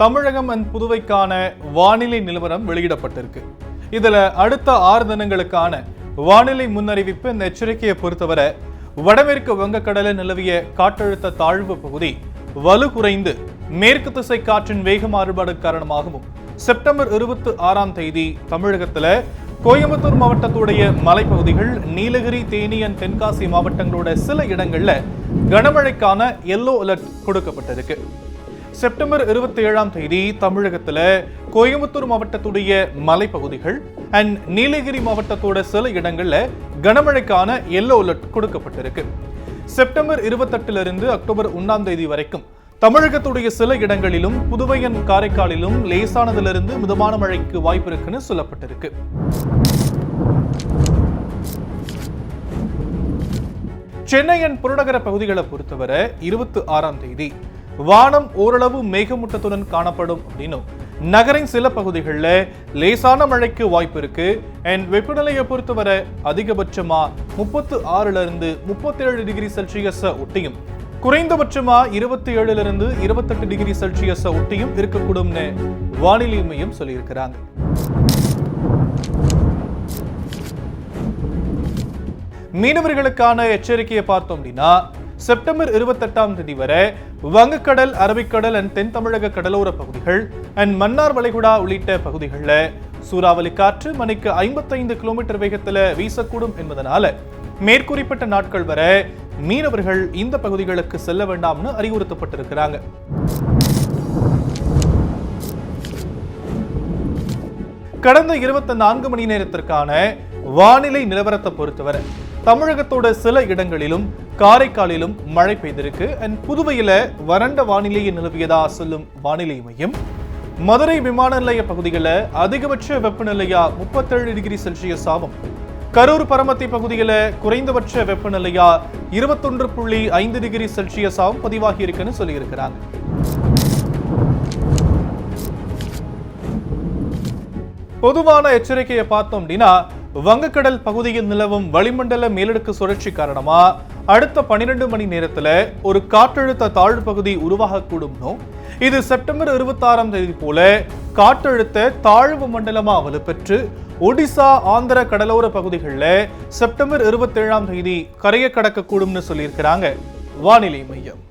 தமிழகம் and புதுவைக்கான வானிலை நிலவரம் வெளியிடப்பட்டிருக்கு. இதில் அடுத்த ஆறு தினங்களுக்கான வானிலை முன்னறிவிப்பு இந்த எச்சரிக்கையை பொறுத்தவரை வடமேற்கு வங்கக்கடலில் நிலவிய காற்றழுத்த தாழ்வு பகுதி வலு குறைந்து மேற்கு திசை காற்றின் வேக மாறுபாடு காரணமாகவும் செப்டம்பர் இருபத்தி ஆறாம் தேதி தமிழகத்தில் கோயம்புத்தூர் மாவட்டத்துடைய மலைப்பகுதிகள் நீலகிரி தேனி அண்ட் தென்காசி மாவட்டங்களோட சில இடங்களில் கனமழைக்கான எல்லோ அலர்ட் கொடுக்கப்பட்டிருக்கு. செப்டம்பர் இருபத்தி ஏழாம் தேதி தமிழகத்தில் கோயம்புத்தூர் மாவட்டத்துடைய மலைப்பகுதிகள் அண்ட் நீலகிரி மாவட்டத்தோட சில இடங்களில் கனமழைக்கான எல்லோ அலர்ட் கொடுக்கப்பட்டிருக்கு. செப்டம்பர் இருபத்தெட்டிலிருந்து அக்டோபர் ஒன்றாம் தேதி வரைக்கும் தமிழகத்துடைய சில இடங்களிலும் புதுவையின் காரைக்காலிலும் லேசானதிலிருந்து மிதமான மழைக்கு வாய்ப்பு இருக்குன்னு சொல்லப்பட்டிருக்கு. சென்னையின் புறநகர பகுதிகளை பொறுத்தவரை இருபத்தி ஆறாம் தேதி வானம் ஓரளவு மேகமூட்டத்துடன் காணப்படும் அப்படின்னும். நகரின் சில பகுதிகளில் லேசான மழைக்கு வாய்ப்பு இருக்கு. அண்ட் வெப்பநிலையை பொறுத்தவரை அதிகபட்சமா முப்பத்து ஆறுல இருந்து முப்பத்தேழு டிகிரி செல்சியஸை ஒட்டியும். குறைந்தபட்சமா இருபத்தி ஏழுல இருந்து இருபத்தெட்டு டிகிரி செல்சியஸ் ஒட்டியும் இருக்கக்கூடும்னு வானிலை மையம் சொல்லியிருக்கிறாங்க. மீனவர்களுக்கான எச்சரிக்கையை பார்த்தோம் அப்படின்னா செப்டம்பர் இருபத்தெட்டாம் தேதி வரை வங்கக்கடல் அரபிக்கடல் அண்ட் தென் தமிழக கடலோர பகுதிகள் அண்ட் மன்னார் வளைகுடா உள்ளிட்ட பகுதிகளில் சூறாவளி காற்று மணிக்கு ஐம்பத்தைந்து கிலோமீட்டர் வேகத்தில் வீசக்கூடும் என்பதனால மேற்குறிப்பிட்ட நாட்கள் வரை மீனவர்கள் இந்த பகுதிகளுக்கு செல்ல வேண்டாம்னு அறிவுறுத்தப்பட்டிருக்கிறாங்க. கடந்த இருபத்தி நான்கு மணி நேரத்திற்கான வானிலை நிலவரத்தை பொறுத்தவரை தமிழகத்தோட சில இடங்களிலும் காரைக்காலிலும் மழை பெய்திருக்கு. அண்ட் புதுவையில் வறண்ட வானிலையை நிலவியதா சொல்லும் வானிலை மையம் மதுரை விமான நிலைய பகுதிகளில் அதிகபட்ச வெப்பநிலையா முப்பத்தேழு டிகிரி செல்சியஸ் ஆகும். கரூர் பரமத்தி பகுதியில் குறைந்தபட்ச வெப்பநிலையா இருபத்தொன்று புள்ளி ஐந்து டிகிரி செல்சியஸ் ஆகும் பதிவாகி இருக்குன்னு சொல்லியிருக்கிறாங்க. பொதுவான எச்சரிக்கையை பார்த்தோம் அப்படின்னா வங்கக்கடல் பகுதியில் நிலவும் வளிமண்டல மேலடுக்கு சுழற்சி காரணமா அடுத்த பன்னிரெண்டு மணி நேரத்தில் ஒரு காற்றழுத்த தாழ்வு பகுதி உருவாகக்கூடும்னும் இது செப்டம்பர் இருபத்தாறாம் தேதி போல காற்றழுத்த தாழ்வு மண்டலமா வலுப்பெற்று ஒடிசா ஆந்திர கடலோர பகுதிகளில் செப்டம்பர் இருபத்தேழாம் தேதி கரையை கடக்கக்கூடும்னு சொல்லியிருக்கிறாங்க. வானிலை மையம்.